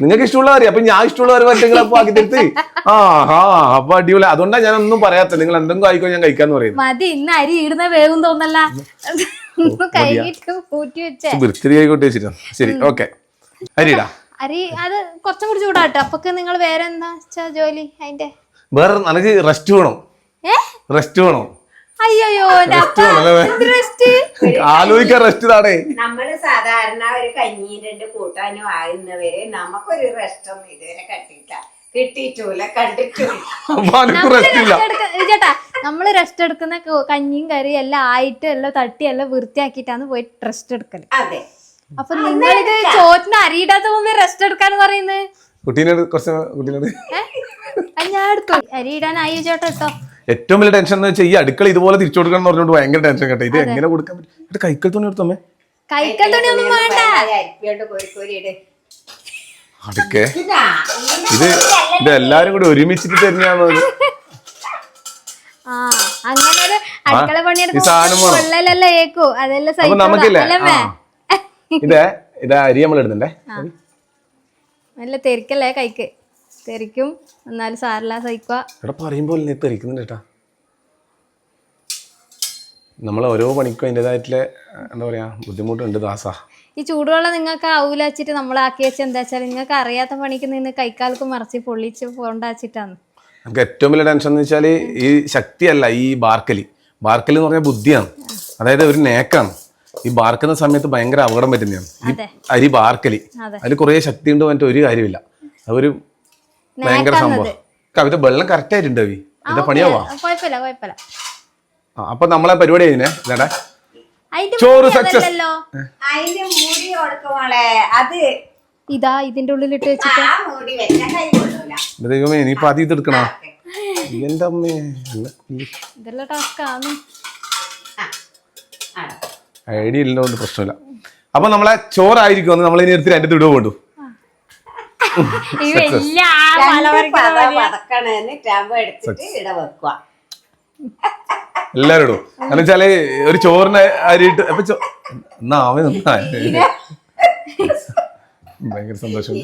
നിങ്ങൾക്ക് ഇഷ്ടമുള്ള കാര്യം അപ്പൊ ഞാൻ ഇഷ്ടമുള്ള ഒരു വർഷങ്ങൾ അപ്പൊ ആക്കി തരുത്ത്. ആ ഹാ അപ്പൊ അടിപൊളി. അതുകൊണ്ടാ ഞാൻ ഒന്നും പറയാത്തത് നിങ്ങൾ എന്തെങ്കിലും ആയിക്കോ ഞാൻ കഴിക്കാന്ന് പറയുന്നത്. മതി ഇടുന്ന വേഗം ആയിക്കോട്ടെ ശരി ഓക്കെ. അരിടാ അരി അത് കുറച്ചും കൂടി ചൂടാട്ടോ. അപ്പൊ നിങ്ങൾ വേറെ എന്താ ജോലി അതിന്റെ? വേറെ നനക്ക് റെസ്റ്റ് വേണം. റെസ്റ്റ് വേണം. അയ്യോ ആലോചിക്കാൻ റെസ്റ്റ് താടേ നമ്മൾ സാധാരണ ഒരു കഞ്ഞിയും രണ്ട് കൂട്ടാനും ആകുന്നവര് നമുക്കൊരു റെസ്റ്റ് ഒന്നും ഇതുവരെ കട്ടിയില്ല കിട്ടിയിട്ടില്ല കണ്ടിട്ടില്ല ചേട്ടാ നമ്മൾ റെസ്റ്റ് എടുക്കുന്ന കഞ്ഞിയും കറിയും എല്ലാം ആയിട്ട് എല്ലാം തട്ടി എല്ലാം വൃത്തിയാക്കിയിട്ടാണ് പോയി റെസ്റ്റ് എടുക്കൽ. അതെ. അപ്പൊ നിങ്ങളിത് ചോറ്റിന് അരിയിടാത്ത മുമ്പേ റെസ്റ്റ് എടുക്കാന്ന് പറയുന്നത് കുട്ടീനോട് കുറച്ച് കുട്ടീനോട് ഞാൻ എടുത്തു അരി ഇടാനായി ചേട്ടാ കേട്ടോ ഏറ്റവും വലിയ ടെൻഷൻ എന്ന് വെച്ചാൽ ഈ അടുക്കള ഇതുപോലെ തിരിച്ചു കൊടുക്കണം എന്ന് പറഞ്ഞുകൊണ്ട് ഭയങ്കര ടെൻഷൻ കേട്ടോ. ഇത് എങ്ങനെ കൊടുക്കാൻ പറ്റും? ഇത് കൈക്കൽ തുണി എടുത്തമ്മേ കൈക്കൽ തുണി ഒന്നും വേണ്ട. അടുക്കെ. ഇതാ ഇത് ഇത് എല്ലാരും കൂടി ഒരുമിച്ചിട്ട് തരുന്ന ഇത്? ആ അങ്ങനെ അടുക്കള. നമുക്കില്ലേ? ഇതേ ഇതാ അരി നമ്മൾ ഇടുന്നുണ്ടേ. നല്ല തെരിക്കല്ലേ കൈക്ക്? തെരിക്കും എന്നാലും സാറില്ല സഹിക്കുക. ഇവിടെ പറയുമ്പോൾ നീ തെറിക്കുന്നുണ്ട് കേട്ടാ. നമ്മൾ ഓരോ പണിക്കും അതിന്റെതായിട്ടുള്ള എന്താ പറയാ ബുദ്ധിമുട്ടുണ്ട് ദാസാ. ഈ ചൂടുവെള്ളം നിങ്ങൾക്ക് ആവൂല വെച്ചിട്ട് നമ്മൾ ആക്കി വെച്ച എന്താ വെച്ചാൽ നിങ്ങൾക്ക് അറിയാത്ത പണിക്ക് നിന്ന് കൈക്കാൽക്ക് മറിച്ച് പൊള്ളിച്ച് പോണ്ടാച്ചിട്ടാണ് നമുക്ക് ഏറ്റവും വലിയ ടെൻഷൻ എന്ന് വെച്ചാൽ ഈ ശക്തിയല്ല ഈ ബാർക്കലി. ബാർക്കലി എന്ന് പറഞ്ഞാൽ ബുദ്ധിയാണ്. അതായത് ഒരു നേക്കാണ്. ഈ ബാർക്കുന്ന സമയത്ത് ഭയങ്കര അപകടം പറ്റുന്നതാണ്. ഈ. അരി ബാർക്കലി. അതെ. അതിൽ കുറേ ശക്തി ഉണ്ട് പറഞ്ഞിട്ട് ഒരു കാര്യമില്ല. അതൊരു ഭയങ്കര സംഭവം. കവിത വെള്ളം കറക്റ്റ് ആയിട്ടുണ്ടാവി എന്താ പണിയാവാ? അപ്പൊ നമ്മളെ പരിപാടി കഴിഞ്ഞേ ഇതാടാ. അതിന്റെ ചോറ് സക്സസ് അത്. ഇതാ ഇതിന്റെ ഉള്ളിലിട്ട് വെച്ചിട്ട്. ദൈവമേ ഇനിയിപ്പോ ആദ്യം ഇത് എടുക്കണോ എന്റെ അമ്മേ അല്ല, ഈ ഇതെല്ലാം ടാസ്ക് ആണ് ആ. ഐഡിയ ഇല്ലോണ്ട് പ്രശ്നമില്ല. അപ്പൊ നമ്മളെ ചോറായിരിക്കും നമ്മൾ ഇനി എടുത്ത് രണ്ടു ഇടുക കൊണ്ടു ഈ വലിയ എല്ലാരും ഇടും. കാരണം വെച്ചാൽ ഒരു ചോറിന് അരിയിട്ട് അപ്പൊ എന്നാ നിന്നാ. ഭയങ്കര സന്തോഷം.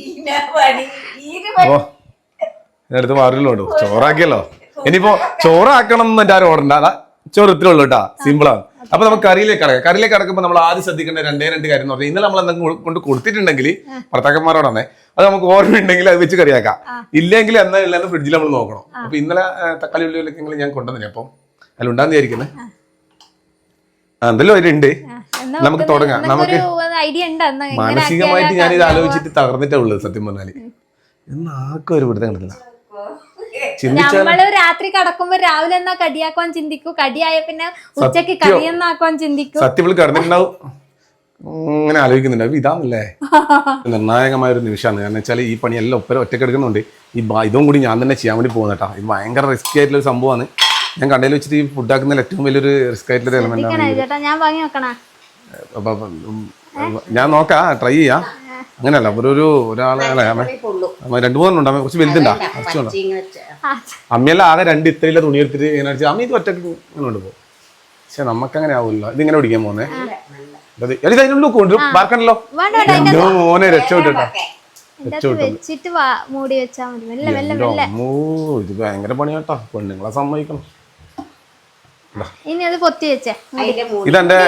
അപ്പൊ മാറിയല്ലോ ഉണ്ടോ ചോറാക്കിയല്ലോ. ഇനിയിപ്പോ ചോറാക്കണം എന്ന് എന്റെ ആരും ഓടണ്ട. അതാ ചോറ് ഇത്രേ ഉള്ളൂ കേട്ടാ സിമ്പിളാണ് അപ്പൊ നമുക്ക് കറിയിലേക്ക് കടക്കാം. കറിയിലേക്ക് കടക്കുമ്പോൾ നമ്മൾ ആദ്യം ശ്രദ്ധിക്കേണ്ട രണ്ടേ രണ്ട് കാര്യം എന്ന് പറഞ്ഞാൽ ഇന്നലെ നമ്മൾ എന്തെങ്കിലും കൊണ്ട് കൊടുത്തിട്ടുണ്ടെങ്കിൽ ഭർത്താക്കന്മാരോടാണ് അത് നമുക്ക് ഓർമ്മയുണ്ടെങ്കിൽ അത് വെച്ച് കറിയാക്കാം ഇല്ലെങ്കിൽ എന്നാ ഇല്ലെന്ന് ഫ്രിഡ്ജിൽ നമ്മൾ നോക്കണം. അപ്പൊ ഇന്നലെ തക്കാളി ഉള്ളിലൊക്കെ ഞാൻ കൊണ്ടുവന്നില്ല അപ്പം അതിലുണ്ടാന്ന് വിചാരിക്കുന്നത് എന്തെല്ലോ അതിലുണ്ട്. നമുക്ക് തുടങ്ങാം. നമുക്ക് മാനസികമായിട്ട് ഞാൻ ഇത് ആലോചിച്ചിട്ട് തകർന്നിട്ടേ ഉള്ളത് സത്യം പറഞ്ഞാൽ. എന്നാക്കും ഒരു പിടുത്തം കിട്ടില്ല ചിന്തിച്ചാൽ നമ്മൾ രാത്രി കടക്കുമ്പോ രാവിലെ എന്നാ കടിയാക്കുവാൻ ചിന്തിക്കൂ? കടിയായ പിന്നെ ഉച്ചയ്ക്ക് കടിയെന്നാക്കുവാൻ ചിന്തിക്കൂ? സത്യം കിടന്നിട്ടുണ്ടാവും. ഇങ്ങനെ ആലോചിക്കുന്നുണ്ട്. അപ്പൊ ഇതാണല്ലേ? നിർണായകമായ ഒരു നിമിഷമാണ്. കാരണം വെച്ചാൽ ഈ പണിയെല്ലാം ഒപ്പര ഒറ്റയ്ക്ക് എടുക്കുന്നുണ്ട് ഈ ബ- ഇതും കൂടി ഞാൻ തന്നെ ചെയ്യാൻ വേണ്ടി പോകുന്ന കേട്ടോ. ഇത് ഭയങ്കര റിസ്ക് ആയിട്ടുള്ള ഒരു സംഭവമാണ്. ഞാൻ കണ്ടതിൽ വെച്ചിട്ട് ഈ ഫുഡ് ആക്കുന്നതിൽ ഏറ്റവും വലിയൊരു റിസ്ക് ആയിട്ടുള്ള എലമെന്റ് ആണ് ഞാൻ നോക്കാ വെക്കണ. അപ്പൊ അപ്പൊ, ഞാൻ നോക്കാം ട്രൈ ചെയ്യാം. അങ്ങനെയല്ല ഒരു ഒരു ഒരാളെ രണ്ടു അമ്മ? അമ്മ രണ്ട് മൂന്നെണ്ണം ഉണ്ട് കുറച്ച് വലുതുണ്ടാ. അമ്മയല്ല ആകെ രണ്ട് ഇത്രയില്ല തുണി എടുത്തിട്ട് ഇങ്ങനെ അടിച്ച് അമ്മ ഇത് ഒറ്റ ഇങ്ങനെ പോകും. പക്ഷെ നമുക്ക് അങ്ങനെ ആവില്ല. ഇതിങ്ങനെ പിടിക്കാൻ പോകുന്നേ? അതിനുള്ളിൽ കൊണ്ടു മോനെ രക്ഷപ്പെട്ടാ വെച്ചിട്ട് മൂടി വെച്ചാ മതി. മെല്ലെ മെല്ലെ എന്റെ മെല്ലെ. അമ്മോ ഇത് ഭയങ്കര പണിയാട്ടാ പെണ്ണുങ്ങളെ സമ്മതിക്കണം. ഇനി അത് പൊത്തി വെച്ചേ. അതിന്റെ മൂടി. ഇതെന്റെ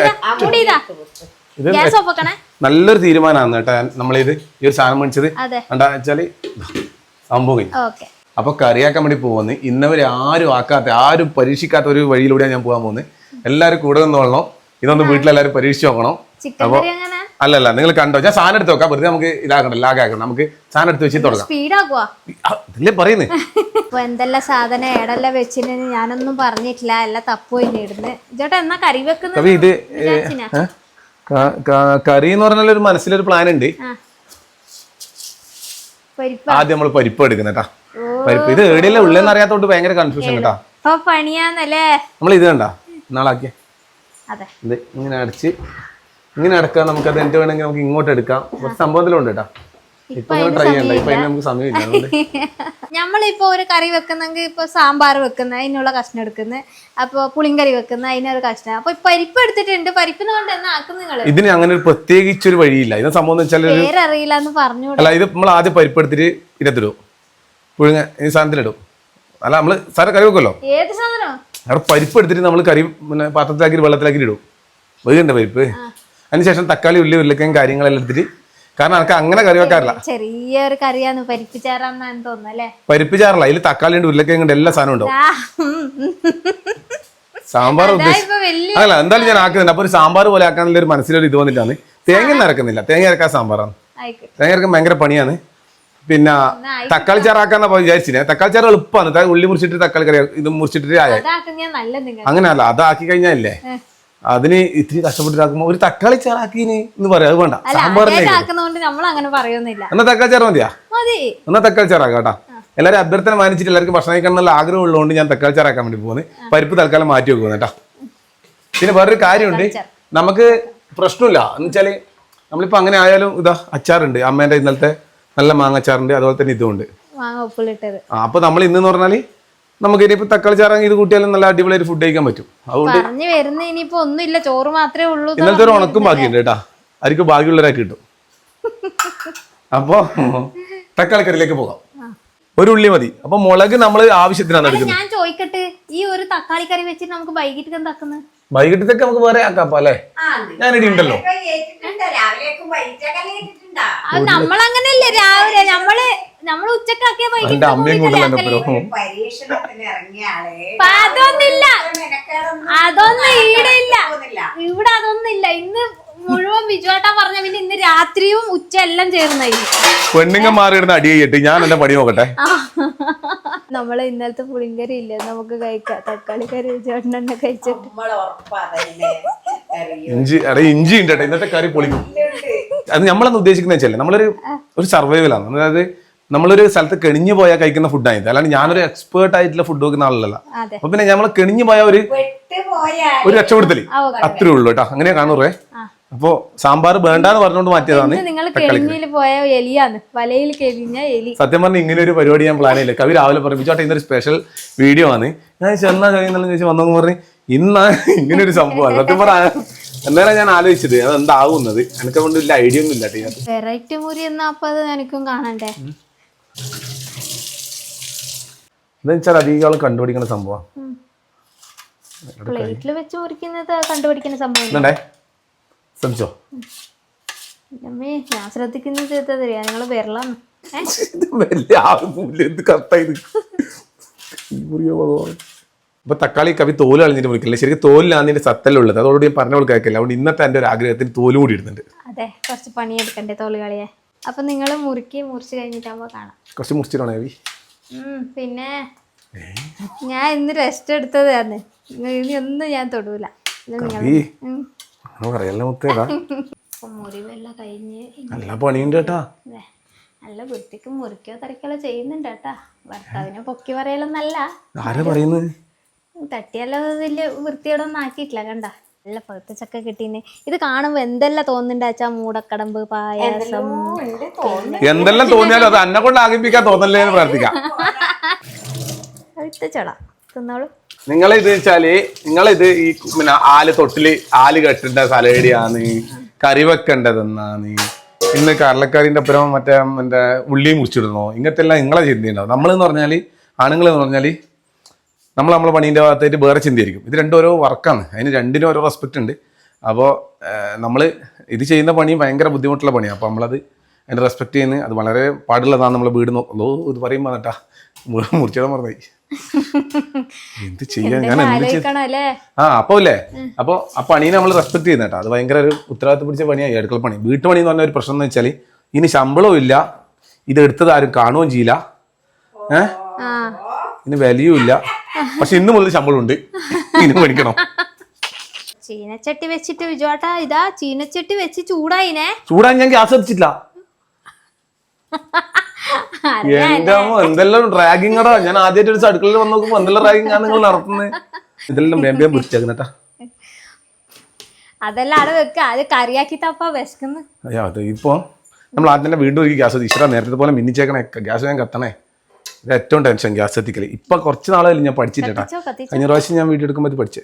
നല്ലൊരു തീരുമാനമാണ് കേട്ടോ നമ്മളിത് ഈ ഒരു സാധനം മേടിച്ചത്. എന്താ വെച്ചാൽ സംഭവം കഴിഞ്ഞു. അപ്പൊ കറിയാക്കാൻ വേണ്ടി പോകുന്നത് ഇന്നവരെ ആരും ആക്കാത്ത ആരും പരീക്ഷിക്കാത്ത ഒരു വഴിയിലൂടെയാണ് ഞാൻ പോകാൻ പോകുന്നത്. എല്ലാവരും കൂടെ നിന്ന് കൊള്ളണം ഇതൊന്ന് വീട്ടിലെല്ലാരും പരീക്ഷിച്ച് നോക്കണം. എങ്ങനെ അല്ലല്ല നിങ്ങൾ കണ്ടോ? ഞാൻ സാധനം എടുത്ത് നോക്കാം വെറുതെ നമുക്ക് ഇതാക്കണം ലാഗാക്കണം നമുക്ക് സാധനം എടുത്ത് വെച്ച് തുടങ്ങാം. പറയുന്നത് അപ്പൊ എന്തെല്ലാം സാധനം ഏടെല്ലാം വെച്ചിന് ഞാനൊന്നും പറഞ്ഞിട്ടില്ല. എല്ലാം തപ്പു ഇനി ഇടുന്ന്. ചേട്ടാ എന്നാ കറി വെക്കുന്നത് ഇത് കറി എന്ന് പറഞ്ഞാൽ ഒരു മനസ്സിലൊരു പ്ലാൻ ഉണ്ട്. ആദ്യം നമ്മൾ പരിപ്പ് എടുക്കുന്ന കേട്ടാ. പരിപ്പ്. ഇത് ഏടിയല്ലേ ഉള്ളെന്ന് അറിയാത്തോണ്ട് ഭയങ്കര കൺഫ്യൂഷൻ കേട്ടാ. പണിയാന്നല്ലേ? നമ്മൾ ഇത് കണ്ടാ. നാളാക്കിയ ഇത് ഇങ്ങനെ അടച്ച് ഇങ്ങനെ അടക്കാം നമുക്ക് അത് എന്റെ വേണമെങ്കിൽ നമുക്ക് ഇങ്ങോട്ട് എടുക്കാം. കുറച്ച് സംഭവത്തിലുണ്ട് ഞമ്മളിപ്പോ നമ്മളിപ്പോ ഒരു കറി വെക്കുന്നെങ്കിൽ ഇപ്പൊ സാമ്പാർ വെക്കുന്ന അതിനുള്ള കഷ്ണം എടുക്കുന്നത് അപ്പൊ പുളിങ്കറി വെക്കുന്ന അതിനൊരു കഷ്ണം. അപ്പൊ പരിപ്പ് എടുത്തിട്ടുണ്ട്. പരിപ്പ് കൊണ്ട് എന്നാ ഇതിന് അങ്ങനെ ഒരു പ്രത്യേകിച്ച് ഒരു വഴിയില്ല. ഇത് സംഭവം അറിയില്ല എന്ന് പറഞ്ഞു അല്ല ഇത് നമ്മൾ ആദ്യം പരിപ്പ് എടുത്തിട്ട് ഇടത്തിടും പുഴുങ്ങ ഈ സാധനത്തിലിടും. അല്ല നമ്മൾ സാറ് കറി വെക്കുമല്ലോ? ഏത് സാധനം അവിടെ പരിപ്പ് എടുത്തിട്ട് നമ്മൾ കറി പിന്നെ പാത്രത്തിലാക്കി വെള്ളത്തിലാക്കി ഇടും. വേഗം പരിപ്പ്? അതിനുശേഷം തക്കാളി ഉള്ളി ഉരുളക്കയും കാര്യങ്ങളെല്ലാം എടുത്തിട്ട് കാരണം എനിക്ക് അങ്ങനെ കറി വെക്കാറില്ല. ചെറിയൊരു കറിയാണ് പരിപ്പ് ചാറാന്നാണ് തോന്നുന്നു അല്ലേ? പരിപ്പ് ചാറല്ല അതിൽ തക്കാളി ഉണ്ട് ഉരുളക്കയും ഉണ്ട് എല്ലാ സാധനവും ഉണ്ടാവും. സാമ്പാർ അല്ല എന്തായാലും ഞാൻ ആക്കുന്നുണ്ട്. അപ്പൊ ഒരു സാമ്പാർ പോലെ ആക്കാനുള്ള ഒരു മനസ്സിലൊരു ഇത് വന്നിട്ടാണ്. തേങ്ങ നിറക്കുന്നില്ല തേങ്ങ ഇറക്കാൻ സാമ്പാറാണ്. തേങ്ങ ഇറക്കാൻ ഭയങ്കര പണിയാണ്. പിന്നെ തക്കാളി ചാറാക്കാന്ന വിചാരിച്ചിനെ. തക്കാളി ചാറ് എളുപ്പമാണ് ഉള്ളി മുറിച്ചിട്ട് തക്കാളി കറി ഇത് മുറിച്ചിട്ട് ആയ നല്ല അങ്ങനെയല്ല അതാക്കി കഴിഞ്ഞാലേ അതിന് ഇത്തിരി കഷ്ടപ്പെട്ടിട്ടാക്കുമ്പോ ഒരു തക്കാളി ചാറാക്കിന് എന്ന് പറയാം അത് വേണ്ട. പറയുന്നില്ല. എന്നാ തക്കാളി ചാറ് മതിയാ? മതി. എന്നാ തക്കാളി ചാറാക്കാം കേട്ടാ. എല്ലാവരും അഭ്യർത്ഥന മാനിച്ചിട്ട് എല്ലാവർക്കും ഭക്ഷണം കഴിക്കണം എന്നുള്ള ആഗ്രഹം ഉള്ളതുകൊണ്ട് ഞാൻ തക്കാളി ചാറാക്കാൻ വേണ്ടി പോകുന്നത് പരിപ്പ് തൽക്കാലം മാറ്റി വെക്കുന്നു കേട്ടാ. പിന്നെ വേറൊരു കാര്യമുണ്ട്. നമുക്ക് പ്രശ്നമില്ല. എന്ന് വെച്ചാൽ നമ്മളിപ്പോ അങ്ങനെ ആയാലും ഇതാ അച്ചാറുണ്ട്. അമ്മേന്റെ ഇന്നലത്തെ നല്ല മാങ്ങച്ചാറുണ്ട് അതുപോലെ തന്നെ ഇതുമുണ്ട് ഉണ്ട്. അപ്പൊ നമ്മൾ ഇന്ന് പറഞ്ഞാൽ നമുക്ക് ഇനിയിപ്പോ തക്കാളി ചാറ് ഇത് കൂട്ടിയാലും നല്ല അടിപൊളി ഫുഡ് കഴിക്കാൻ പറ്റും. അതുകൊണ്ട് പറഞ്ഞു വരുന്ന ഇനിയിപ്പോ ഒന്നുമില്ല ചോറ് മാത്രമേ ഉള്ളൂ ഇന്നലത്തെ ഒരു ഉണക്കും ബാക്കിയുണ്ട് കേട്ടാ. അരിക്ക് ബാക്കിയുള്ളവരെ കിട്ടും. അപ്പോ തക്കാളി കറിയിലേക്ക് പോകാം. ഒരു ഉള്ളി മതി. അപ്പൊ മുളക് നമ്മൾ ആവശ്യത്തിനാണ് എടുക്കുന്നത്. ഞാൻ ചോദിക്കട്ടെ ഈ ഒരു തക്കാളി കറി വെച്ചിട്ട് നമുക്ക് വൈകിട്ട് എന്താക്കുന്നത് വൈകിട്ടത്തേക്ക് നമുക്ക് വേറെ ആക്കാം അല്ലേ? ഞാൻ ഇടി ഉണ്ടല്ലോ? രാവിലെ നമ്മൾ നമ്മൾ ഉച്ചക്കാക്കിയ എന്റെ അമ്മയും കൊണ്ടല്ലോ അതൊന്നില്ല അതൊന്നും ഈടെ ഇല്ല. ഇവിടെ അതൊന്നില്ല ഇന്ന് മുഴുവൻ ബിജുവേട്ടാ പറഞ്ഞ പിന്നെ ഇന്ന് രാത്രിയും ഉച്ച എല്ലാം ചേർന്നായിരിക്കും പെണ്ണുങ്ങ മാറിയിടുന്ന അടി കഴിയിട്ട് ഞാൻ എന്റെ പടി നോക്കട്ടെ. നമ്മളെ ഇന്നലത്തെ പുളിങ്കരി ഇല്ലേ? നമുക്ക് കഴിക്കാം. തക്കാളി കറി ചേട്ടനെണ്ണ കഴിച്ചിട്ട്. ഇഞ്ചി എടാ ഇഞ്ചി ഉണ്ട് കേട്ടോ. ഇന്നത്തെ കറി പൊളിക്കും. അത് നമ്മളെന്ന് ഉദ്ദേശിക്കുന്ന വെച്ചല്ലേ? നമ്മളൊരു ഒരു സർവൈവലാണ് അതായത് നമ്മളൊരു സ്ഥലത്ത് കെണിഞ്ഞു പോയാൽ കഴിക്കുന്ന ഫുഡായത് അല്ലാണ്ട് ഞാനൊരു എക്സ്പേർട്ട് ആയിട്ടുള്ള ഫുഡ് വെക്കുന്ന ആളല്ല അപ്പൊ പിന്നെ നമ്മൾ കെണിഞ്ഞു പോയ ഒരു ഒരു രക്ഷപ്പെടുത്തൽ. അത്രേ ഉള്ളൂ കേട്ടോ. അങ്ങനെ കാണുറേ അപ്പോ സാമ്പാർ വേണ്ടാന്ന് പറഞ്ഞുകൊണ്ട് മാറ്റിയതാണ് നിങ്ങൾ കെളിഞ്ഞിൽ പോയ എലിയാണ്. വലയിൽ കെളിഞ്ഞ എലി. സത്യം പറഞ്ഞ ഇങ്ങനെ ഒരു പരിപാടി ഞാൻ പ്ലാൻ ചെയ്യില്ല കവി രാവിലെ പറഞ്ഞു ബിജോട്ടെ ഇന്നൊരു സ്പെഷ്യൽ വീഡിയോ ആണ്. ഞാൻ ചെന്നാ കഴിയുന്നുള്ള ചോദിച്ചു വന്നു പറഞ്ഞു ഇന്നാ ഇങ്ങനെ ഒരു സംഭവമാണ്. സത്യം പറഞ്ഞ അന്നേരം ഞാൻ ആലോചിച്ചത് അത് എന്താവുന്നത്? എനിക്ക് കൊണ്ട് വലിയ ഐഡിയ ഒന്നും ഇല്ല ടീനകത്ത് വെറൈറ്റി മുറി എന്നാ അപ്പൊ അത് എനിക്കും കാണണ്ടേ? എന്താ വെച്ചാൽ അധികം ആൾ കണ്ടുപിടിക്കുന്ന സംഭവം. പ്ലേറ്റിൽ വെച്ച് മുറിക്കുന്നത് കണ്ടുപിടിക്കുന്ന സംഭവം ശ്രമിച്ചോ? ഞാൻ ശ്രദ്ധിക്കുന്നത് ചെയ്തതറിയാ നിങ്ങൾ ഏ? ഇത് വലിയ ആവുന്നില്ല എന്ത് കറക്റ്റായത് അപ്പൊ തക്കാളി കവി തോൽ കളഞ്ഞിട്ട് മുറിക്കില്ല ശരിക്കും തോലിലാണ് നിന്റെ സത്തല്ലുള്ളത് അതോട് ഞാൻ പറഞ്ഞ പോലെ കേൾക്കില്ല. അതുകൊണ്ട് ഇന്നത്തെ എന്റെ ഒരു ആഗ്രഹത്തിന് തോലും കൂടി ഇടുന്നുണ്ട്. അതെ കുറച്ച് പണിയെടുക്കണ്ടേ തോളുകളിയെ അപ്പൊ നിങ്ങൾ മുറുക്കി മുറിച്ച് കഴിഞ്ഞിട്ടാകുമ്പോ കാണാം. കുറച്ച് മുറിച്ചിട്ടാണ് കവി? പിന്നെ ഞാൻ ഇന്ന് റെസ്റ്റ് എടുത്തതാണ് ഇനി ഒന്നും ഞാൻ തൊടൂല. നിങ്ങൾ കവി? മുറിവെല്ലാം കഴിഞ്ഞ് ഇനി നല്ല പണിയുണ്ട് കേട്ടാ. നല്ല വൃത്തിക്ക് മുറിക്കോ തരക്കലോ ചെയ്യുന്നുണ്ട് കേട്ടാ. ഭർത്താവിനെ പൊക്കി പറയലൊന്നല്ല. ആരാ പറയുന്നത് തട്ടിയല്ലോ വലിയ വൃത്തിയോടൊന്നും ആക്കിയിട്ടില്ല കണ്ട. നല്ല പഴുത്ത ചക്ക കിട്ടീന്. ഇത് കാണുമ്പോ എന്തെല്ലാം തോന്നുന്നുണ്ട് വെച്ചാ മൂടക്കടമ്പ് പായസം. എന്തെല്ലാം തോന്നിയാലും അത് എന്നെ കൊണ്ട് ആകിപ്പിക്കാൻ തോന്നല്ലേ പ്രാർത്ഥിക്കാം. പഴുത്ത ചട. തിന്നോളൂ നിങ്ങളിത് വെച്ചാൽ നിങ്ങളിത് ഈ പിന്നെ ആൽ തൊട്ടിൽ ആൽ കെട്ടേണ്ട സ്ഥലം കറി വെക്കേണ്ടതെന്നാണ്. ഇന്ന് കടലക്കറിന്റെ ഒപ്പം മറ്റേ മറ്റേ ഉള്ളി മുറിച്ചിടുന്നോ? ഇങ്ങനത്തെ എല്ലാം നിങ്ങളെ ചിന്തയുണ്ടാവും. നമ്മളെന്ന് പറഞ്ഞാൽ ആണുങ്ങൾ എന്ന് പറഞ്ഞാൽ നമ്മൾ നമ്മളെ പണീന്റെ ഭാഗത്തായിട്ട് വേറെ ചിന്തയായിരിക്കും. ഇത് രണ്ടും ഓരോ വർക്കാണ്. അതിന് രണ്ടിനും ഓരോ റെസ്പെക്റ്റ് ഉണ്ട്. അപ്പോൾ നമ്മൾ ഇത് ചെയ്യുന്ന പണി ഭയങ്കര ബുദ്ധിമുട്ടുള്ള പണിയാണ് അപ്പോൾ നമ്മളത് അതിന്റെ റെസ്പെക്റ്റ് ചെയ്യുന്നത് അത് വളരെ പാടുള്ളതാണ് നമ്മൾ വീട് നോക്കുന്നത് ഇത് പറയുമ്പോൾ കേട്ടാ മുറിച്ചിടാൻ മറന്നായി. എന്ത് ചെയ്യാൻ? ഞാൻ എന്ത് ആ അപ്പോൾ അല്ലേ അപ്പൊ ആ പണീനെ നമ്മൾ റെസ്പെക്ട് ചെയ്യുന്ന കേട്ടോ. അത് ഭയങ്കര ഒരു ഉത്തരവാദിത്വം പിടിച്ച പണിയായി അടുക്കള പണി. വീട്ടുപണി എന്ന് പറഞ്ഞ ഒരു പ്രശ്നം എന്ന് വെച്ചാൽ ഇനി ശമ്പളവും ഇല്ല. ഇത് എടുത്തത് ആരും കാണുകയും ചെയ്യില്ല. ഏഹ് ആ. ഇനി വിലയും ഇല്ല. പക്ഷെ ഇന്ന് മുതൽ ശമ്പളം ഉണ്ട് ഇനി മേടിക്കണം. ചീനച്ചട്ടി വെച്ചിട്ട് വിജുവാട്ടാ ഇതാ ചീനച്ചട്ടി വെച്ച് ചൂടായിനെ. ചൂടാൻ ഞാൻ ഗ്യാസ് എത്തിച്ചില്ല എന്റെ അമ്മ എന്തെല്ലാം ഡ്രാഗിങ് അടാ ഞാൻ ആദ്യമായിട്ട് ഒരു അടുക്കളയിൽ വന്ന് നോക്കുമ്പോ എന്തെല്ലാം ഡ്രാഗിങ് ആണ് നിങ്ങൾ നടത്തുന്നത് ഇതെല്ലാം വേമ്പേം പിടിച്ചേക്കുന്നേട്ടാ അതെല്ലാം അവിടെ വെക്ക. അത് കറിയാക്കി തപ്പാ വിശക്കുന്നു. അയ്യോ അത് ഇപ്പൊ നമ്മൾ ആദ്യം തന്നെ വീണ്ടും ഒരു ഗ്യാസ് ഈശ്വര നേരത്തെ പോലെ മിന്നിച്ചേക്കണേ. ഗ്യാസ് ഞാൻ കത്തണേ. ഇത് ഏറ്റവും ടെൻഷൻ ഗ്യാസ് എത്തിക്കൽ. ഇപ്പൊ കുറച്ച് നാളായാലും ഞാൻ പഠിച്ചിട്ടാ കഴിഞ്ഞ പ്രാവശ്യം ഞാൻ വീട്ടിൽ എടുക്കുമ്പോൾ പഠിച്ചേ.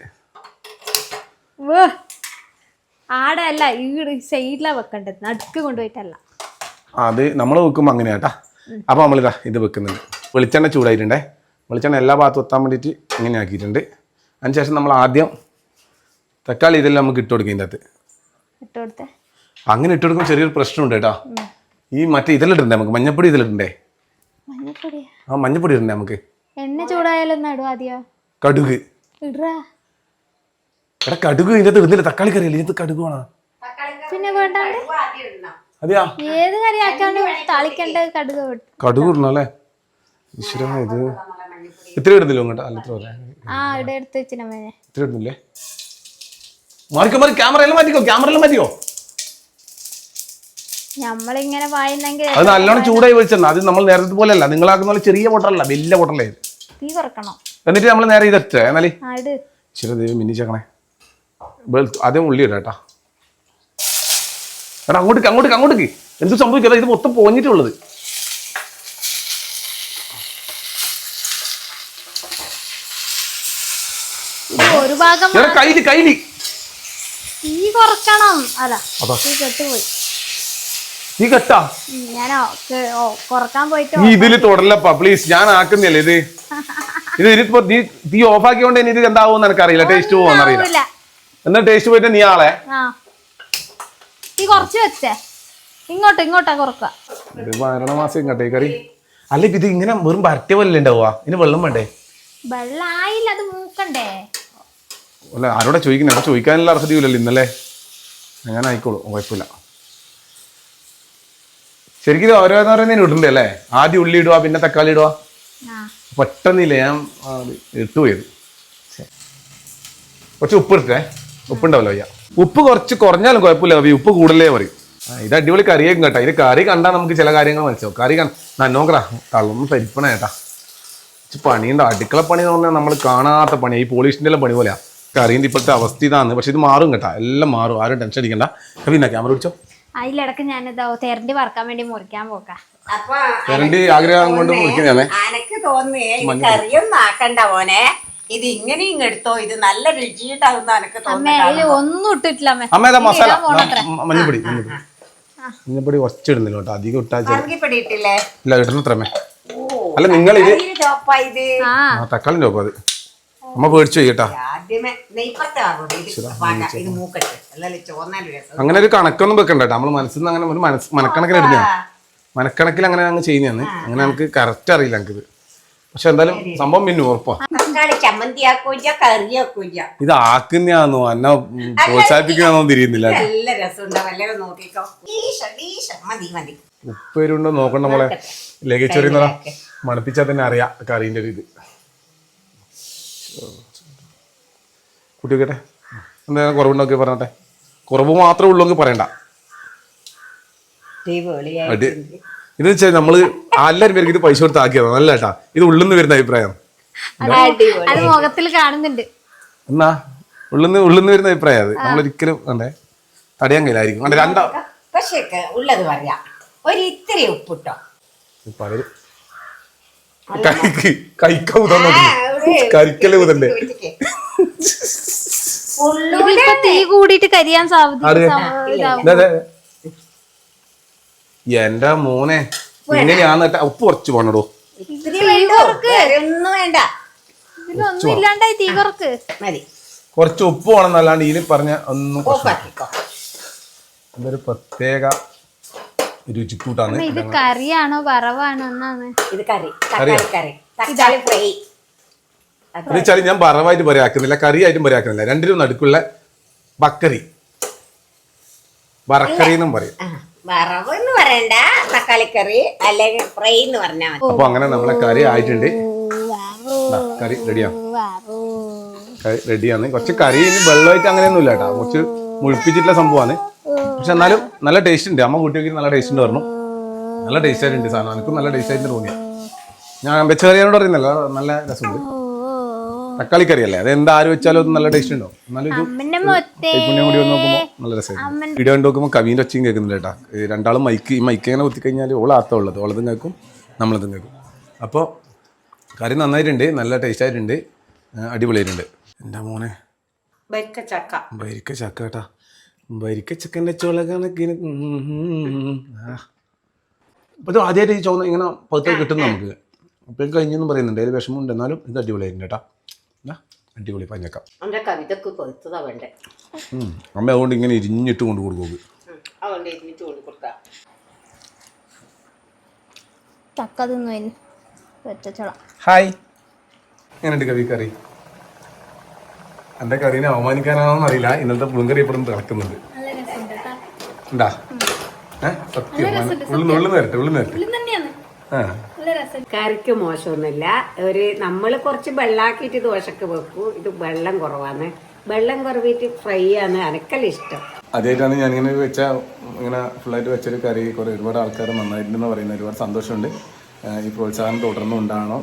ആടെ അല്ല ഈ സൈഡിലാ വെക്കണ്ടത്. നടുക്ക് കൊണ്ടുപോയിട്ടല്ല. അത് നമ്മൾ വെക്കുമ്പോൾ അങ്ങനെയാട്ടാ അപ്പോൾ നമ്മളിതാ ഇത് വെക്കുന്നുണ്ട് വെളിച്ചെണ്ണ ചൂടായിട്ടുണ്ടേ. വെളിച്ചെണ്ണ എല്ലാ ഭാഗത്തും എത്താൻ വേണ്ടിയിട്ട് ഇങ്ങനെ ആക്കിയിട്ടുണ്ട്. അതിനുശേഷം നമ്മൾ ആദ്യം തക്കാളി ഇതെല്ലാം നമുക്ക് ഇട്ട് കൊടുക്കും ഇതിന്റെ അകത്ത് ഇട്ട് കൊടുത്തേ. അങ്ങനെ ഇട്ട് കൊടുക്കുമ്പോൾ ചെറിയൊരു പ്രശ്നമുണ്ട് കേട്ടോ. ഈ മറ്റേ ഇതിലിട്ടുണ്ടേ നമുക്ക്? മഞ്ഞപ്പൊടി ഇതിലിട്ടുണ്ടേ മഞ്ഞപ്പൊടിയാ ആ മഞ്ഞപ്പൊടി ഇടണ്ടേ നമുക്ക്? എണ്ണ ചൂടായാലും നടും ആദ്യോ. കടുക്. ഇടാ എടാ കടുക് ഇതിന്റെ അകത്ത് ഇടുന്നില്ല. തക്കാളി കറിയല്ലേ? ഇത് കടുക് വേണം. പിന്നെ വേണ്ടാണ്ട് അതെയാ? ഏത് കറിയാക്കാണ്ട് താളിക്കണ്ട കടുക് വിട്ടു കടുക് ഇടണം ഈശ്വര ഇത് ഇത്ര ഇടുന്നില്ലോ ഇങ്ങോട്ട്? അല്ല ഇത്ര ആ ഇവിടെ എടുത്ത് വെച്ചിന ഇത്ര ഇടുന്നില്ലേ? മാറിക്കോ മാറി ക്യാമറ എല്ലാം മാറ്റിക്കോ ക്യാമറ എല്ലാം മാറ്റിക്കോ. നമ്മളിങ്ങനെ വായുന്നെങ്കിൽ അത് നല്ലോണം ചൂടായി വെളിച്ചെണ്ണ. അത് നമ്മൾ നേരത്തെ പോലെ അല്ല നിങ്ങളാക്കുന്ന പോലെ ചെറിയ ബോട്ടലല്ല വലിയ ബോട്ടലേ ഇത്. തീ കുറക്കണം. എന്നിട്ട് നമ്മൾ നേരെ ഇതറ്റ എന്നാലേ? ആ ഇട്. ശരി ദൈവം മിന്നിച്ചേക്കണേ. ആദ്യം ഉള്ളി ഇടാം കേട്ടാ എടാ അങ്ങോട്ട് അങ്ങോട്ട് അങ്ങോട്ടേക്ക്. എന്ത് സംഭവിക്കാതെ ഇത് മൊത്തം പോഞ്ഞിട്ടുള്ളത് ഒരു ഭാഗം എടാ കയ്യിൽ കയ്യിൽ. തീ കുറക്കണം. അല്ല. തീ കെട്ടുപോയി. നീ കെട്ടാ? ഓ, കുറയ്ക്കാൻ പോയിട്ട് നീ ഇതിൽ തുടരല്ലപ്പാ പ്ലീസ് ഞാൻ ആക്കുന്നില്ല ഇത്. ഇത് ഇതിപ്പോ നീ തീ ഓഫ് ആക്കിയോണ്ട് ഇനി ഇത് എന്താവും എനിക്കറിയില്ല. ടേസ്റ്റ് പോകുമെന്ന് അറിയില്ല ഇല്ല എന്നാ ടേസ്റ്റ് പോയിട്ട് നീ ആളെ. തീ കുറച്ച് വെച്ചേ. ഇങ്ങോട്ട് ഇങ്ങോട്ടാ കുറക്ക ഇത് മരണമാസം കട്ടെ കറി. അല്ല ഇത് ഇങ്ങനെ വെറും വരട്ടിയ പോലെ ഉണ്ടാവുക? ഇനി വെള്ളം വേണ്ടേ? വെള്ളായില്ല അത് മൂക്കണ്ടേ. അല്ല ആരോടെ ചോദിക്കുന്നത്? അവിടെ ചോദിക്കാനുള്ള അർഹതയില്ലല്ലോ ഇന്നലെ. ഞാൻ ആയിക്കോളൂ കുഴപ്പമില്ല. ശരിക്കും ഇത് ഓരോന്നോരോന്നേനും ഇടണ്ടേ അല്ലേ? ആദ്യം ഉള്ളി ഇടുക പിന്നെ തക്കാളി ഇടുക. പെട്ടെന്നില്ല ഞാൻ ഇട്ടുപോയത് ഇട്ടു പോയത്. കുറച്ച് ഉപ്പ് എടുക്കേ ഉപ്പുണ്ടാവല്ലോ അയ്യ. ഉപ്പ് കുറച്ച് കുറഞ്ഞാലും കുഴപ്പമില്ല. അഭി ഉപ്പ് കൂടുതലേ പറയും. ഇത് അടിപൊളി കറിയേക്കും കേട്ടോ. ഇത് കറി കണ്ടാൽ നമുക്ക് ചില കാര്യങ്ങൾ മനസ്സിലാവും. കറി കണ്ട നന്നോക്കറ തള്ളൊന്നും തരിപ്പണ ചേട്ടാ പണിയുണ്ട്. അടുക്കള പണി എന്ന് പറഞ്ഞാൽ നമ്മൾ കാണാത്ത പണി. ഈ പോളീഷിന്റെ എല്ലാം പണി പോലെയാ. കറീന്റെ ഇപ്പോഴത്തെ അവസ്ഥ ഇതാണ് പക്ഷെ ഇത് മാറും കേട്ടാ. എല്ലാം മാറും. ആരും ടെൻഷൻ അടിക്കണ്ട. പിന്നെ ക്യാമറ പിടിച്ചോ? അതിലിടക്ക് ഞാനിതാ തെരണ്ടി വറക്കാൻ വേണ്ടി മുറിക്കാൻ പോക്കാം. അപ്പൊ കരണ്ട് ആഗ്രഹം കൊണ്ട് മുറിക്കുന്നേ തോന്നുന്നേ ഈ കറിയൊന്നും ആക്കണ്ട മോനെ. ഇത് ഇങ്ങനെ ഇങ്ങ് എടുത്തോ ഇത് നല്ല രുചിയുണ്ടാവും എനക്ക് അമ്മ തോന്നുന്നു ഒന്നും ഇട്ടിട്ടില്ല അമ്മേ. മസാല. ഇടാൻ പോണത്രേ. മ- മഞ്ഞപ്പൊടി മഞ്ഞപ്പൊടി. മഞ്ഞപ്പൊടി കുറച്ചിടുന്നില്ല കേട്ടോ. അധികം പറങ്കിപ്പൊടി ഇട്ടില്ലേ? ഇല്ല കിട്ടണത്രമേ ഓ അല്ല നിങ്ങൾ ഇത് ചോപ്പാ ഇത്. ആ. ആ തക്കാളി നോക്കും അത്. അമ്മ പേടിച്ചു പോയി കേട്ടാ. ആദ്യമേ നെയ്പ്പത്താകൂടെ ഇത് വാങ്ങ ഇത് മൂക്കട്ടെ. അല്ലല്ലേ ചോന്നാൽ രസം. അങ്ങനെ ഒരു കണക്കൊന്നും വെക്കണ്ട കേട്ടോ. നമ്മൾ മനസ്സിൽ നിന്ന് അങ്ങനെ ഒരു മനസ്സ് മനക്കണക്കിന് മനക്കണക്കിൽ അങ്ങനെ അങ്ങ് ചെയ്യുന്നതാണ്. അങ്ങനെ നമുക്ക് കറക്റ്റ് അറിയില്ല എനിക്കിത് പക്ഷെ എന്തായാലും സംഭവം പിന്നെ ഉറപ്പാ. തക്കാളി ചമ്മന്തി ആക്കൂല കറി ആക്കൂല ഇത് ആക്കുന്നയാണോ എന്നെ പ്രോത്സാഹിപ്പിക്കണോ തിരിയുന്നില്ല. നല്ല രസമുണ്ടാവും എല്ലാവരും നോക്കിക്കോ. ഈശ ഈശ. മതി മതി. ഉപ്പേരുണ്ടോ നോക്കണ്ട നമ്മളെ. ലഗേജ് മണപ്പിച്ചാൽ തന്നെ അറിയാം കറീന്റെ ഒരു ഇത്. കുട്ടി കേട്ടെ എന്തായാലും കുറവുണ്ടൊക്കെ പറഞ്ഞട്ടെ. കുറവ് മാത്രമേ ഉള്ളൂ പറയണ്ട. അടി ഇത് വെച്ചാൽ നമ്മൾ എല്ലാവരും പേർക്ക് ഇത് പൈസ കൊടുത്ത് ആക്കിയതാണ് നല്ല കേട്ടാ. ഇത് ഉള്ളിന്ന് വരുന്ന അഭിപ്രായം. അത് മുഖത്തിൽ കാണുന്നുണ്ട്. എന്നാ? ഉള്ളിന്ന് ഉള്ളിന്ന് വരുന്ന അഭിപ്രായം അത്. നമ്മളൊരിക്കലും അതേ. തടയാൻ കയ്യിലായിരിക്കും വേണ്ട രണ്ടാ പക്ഷേ ക- ഉള്ളത് പറയാം. ഒരു ഇത്തിരി ഉപ്പിട്ടോ പലരും കൈക്ക് കരിക്കൽ തീ കൂടിയിട്ട് കരിയാൻ സാധ്യത. എന്റെ മോനെ? പിന്നെ ഞാൻ നട്ട ഉപ്പ് കുറച്ച് പോണടോ. കൊറച്ച് ഉപ്പ്. ഒന്നും വേണ്ട. ഇതിലൊന്നും ഇല്ലാണ്ടായി തീ കുറക്ക്. മതി. കുറച്ച് ഉപ്പ് വേണമെന്നല്ലാണ്ട് ഇതിൽ പറഞ്ഞ ഒന്നും ഇതൊരു പ്രത്യേക രുചിക്കൂട്ടാണ്. ഇത് കറിയാണോ? വറവാണോ? എന്നാണ്. ഇത് കറി. കറി. തക്കാളി ഫ്രൈ. ഞാൻ വറവായിട്ട് പറയാക്കുന്നില്ല. കറിയായിട്ടും പറയാക്കുന്നില്ല. രണ്ടിനും നടുക്കുള്ള ബക്കറി. വറക്കറി എന്നും പറയും. വറവ് എന്ന് പറയണ്ട തക്കാളി കറി അല്ലെങ്കിൽ ഫ്രൈ എന്ന് പറഞ്ഞാൽ മതി. അപ്പൊ അങ്ങനെ നമ്മളെ കറി ആയിട്ടുണ്ട്. കറി റെഡിയാ കറി റെഡിയാണ് കുറച്ച് കറി വെള്ളമായിട്ട് അങ്ങനെയൊന്നും ഇല്ല കേട്ടോ. കുറച്ച് മുഴിപ്പിച്ചിട്ടുള്ള സംഭവമാണ്. പക്ഷെ എന്നാലും നല്ല ടേസ്റ്റ് ഉണ്ട്. അമ്മ കൂട്ടി നോക്കി നല്ല ടേസ്റ്റ് ഉണ്ട് പറഞ്ഞു. നല്ല ടേസ്റ്റ് ആയിട്ടുണ്ട് സാധനം. എനിക്കും നല്ല ടേസ്റ്റ് ആയിട്ട് തോന്നിയ ഞാൻ വെച്ചറിയാനോട് പറയുന്നല്ല നല്ല രസമുണ്ട്. തക്കാളി കറി അല്ലേ അതെന്താ ആര് വെച്ചാലും നല്ല ടേസ്റ്റ് ഉണ്ടാവും. കൂടി വന്ന് നോക്കുമ്പോൾ നല്ല രസമായിരുന്നു വീഡിയോ കണ്ടു നോക്കുമ്പോൾ കവീന്റെ ഒച്ചയും കേൾക്കുന്നില്ല കേട്ടാ. രണ്ടാളും മൈക്ക് ഈ മൈക്ക് ഇങ്ങനെ കുത്തിക്കഴിഞ്ഞാൽ ഓളാത്ത ഉള്ളത്. ഓളതും കേൾക്കും നമ്മളതും കേൾക്കും. അപ്പോൾ കറി നന്നായിട്ടുണ്ട് നല്ല ടേസ്റ്റ് ആയിട്ടുണ്ട്. അടിപൊളിയായിട്ടുണ്ട്. എന്റെ മോനെ? ചക്ക വരിക്ക ചക്ക കേട്ടാ വരിക്ക ചക്കന്റെ ചോള കണക്കിന് അപ്പോൾ ആദ്യമായിട്ട് ഈ ചോന്ന ഇങ്ങനെ പുറത്തേക്ക് കിട്ടും നമുക്ക്. അപ്പോഴും കഴിഞ്ഞെന്ന് പറയുന്നുണ്ട്. അതിൽ വിഷമമുണ്ട്. എന്നാലും ഇത് അടിപൊളിയായിട്ടുണ്ട് കേട്ടാ. അടിപൊളി പഞ്ഞക്ക അവന്റെ കവിതക്ക് കൊഴുത്തതാ വേണ്ടേ. അമ്മ അതുകൊണ്ട് ഇങ്ങനെ ഇരിഞ്ഞിട്ട് കൊണ്ട് കൊടുക്കും അതുകൊണ്ട് ഇരുന്നിട്ട് കൊണ്ട് കൊടുക്കാം ചക്ക തിന്നു വെച്ചോള ഹായ് എങ്ങനെയുണ്ട് കവി കറി എന്റെ കറീനെ അവമാനിക്കാനാണോന്ന് അറിയില്ല ഇന്നത്തെ പുളിങ്കറി എപ്പോഴും തിളക്കുന്നുണ്ട് ഉണ്ടാ ഏഹ് സത്യം ഉള്ളു ഉള്ളു നേരത്തെ ഉള്ളു നേരത്തെ ഇത് തന്നെയാണ് ആ നല്ല രസം. കറിക്ക് മോശമൊന്നുമില്ല. ഒരു നമ്മൾ കുറച്ച് വെള്ളാക്കിയിട്ട് ദോശക്ക് വെക്കൂ. ഇത് വെള്ളം കുറവാണ്. വെള്ളം കുറവിട്ട് ഫ്രൈ ആണ് അനക്കൽ ഇഷ്ടം. ഞാൻ ഇങ്ങനെ വെച്ച ഇങ്ങനെ ഫുള്ളായിട്ട് വെച്ചൊരു കറി. കുറേ ഒരുപാട് ആൾക്കാർ നന്നായിട്ടുണ്ടെന്ന് പറയുന്നത് ഒരുപാട് സന്തോഷമുണ്ട്. ഈ പ്രോത്സാഹനം തുടർന്നും ഉണ്ടാകണം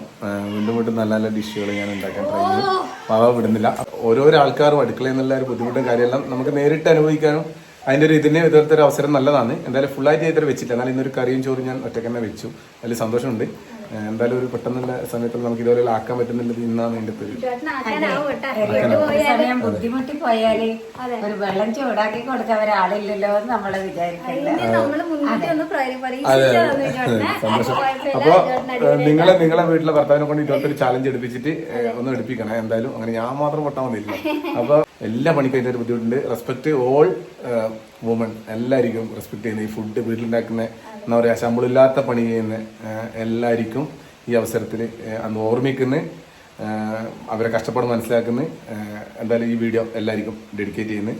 വീണ്ടും വീണ്ടും നല്ല നല്ല ഡിഷുകൾ ഞാൻ ഉണ്ടാക്കാൻ ട്രൈ ചെയ്യും പാവ വിടുന്നില്ല. ഓരോരോ ആൾക്കാരും അടുക്കളയിൽ നിന്നുള്ള ഒരു ബുദ്ധിമുട്ടും കാര്യമെല്ലാം നമുക്ക് നേരിട്ട് അനുഭവിക്കാനും അതിന്റെ ഒരു ഇതിന് ഇതുപോലത്തെ ഒരു അവസരം നല്ലതാണ്. എന്തായാലും ഫുള്ളായിട്ട് ചെയ്തിട്ട് വെച്ചില്ല എന്നാലും ഇന്നൊരു കറിയും ചോറും ഞാൻ ഒറ്റക്കന്നെ വെച്ചു. അതിൽ സന്തോഷമുണ്ട്. എന്തായാലും ഒരു പെട്ടെന്നുള്ള സമയത്ത് നമുക്ക് ഇതുപോലെ ആക്കാൻ പറ്റുന്നില്ല ഇന്നാണ് എന്റെ സമയം ബുദ്ധിമുട്ടി പോയാൽ ഒരു വെള്ളം ചൂടാക്കി കൊടുക്കാൻ ഒരാളില്ലല്ലോ എന്ന് നമ്മൾ വിചാരിക്കില്ല അപ്പൊ നിങ്ങളെ നിങ്ങളെ വീട്ടിലെ ഭർത്താവിനെ കൊണ്ട് ഇതുപോലത്തെ ഒരു ചാലഞ്ച് എടുപ്പിച്ചിട്ട് ഒന്ന് എടുപ്പിക്കണം. എന്തായാലും അങ്ങനെ ഞാൻ മാത്രം പൊട്ടാൻ വന്നില്ല അപ്പൊ എല്ലാ പണിക്കും അതിന്റെ ഒരു ബുദ്ധിമുട്ടുണ്ട്. റെസ്പെക്ട് ഓൾ വുമൺ എല്ലാവർക്കും റെസ്പെക്ട് ചെയ്യുന്ന. ഈ ഫുഡ് വീട്ടിലുണ്ടാക്കുന്ന എന്താ പറയുക ശമ്പളമില്ലാത്ത പണി ചെയ്യുന്ന എല്ലാവർക്കും ഈ അവസരത്തിൽ അന്ന് ഓർമ്മിക്കുന്ന അവരെ കഷ്ടപ്പാട് മനസ്സിലാക്കുന്ന എന്തായാലും ഈ വീഡിയോ എല്ലാവർക്കും ഡെഡിക്കേറ്റ് ചെയ്യുന്നു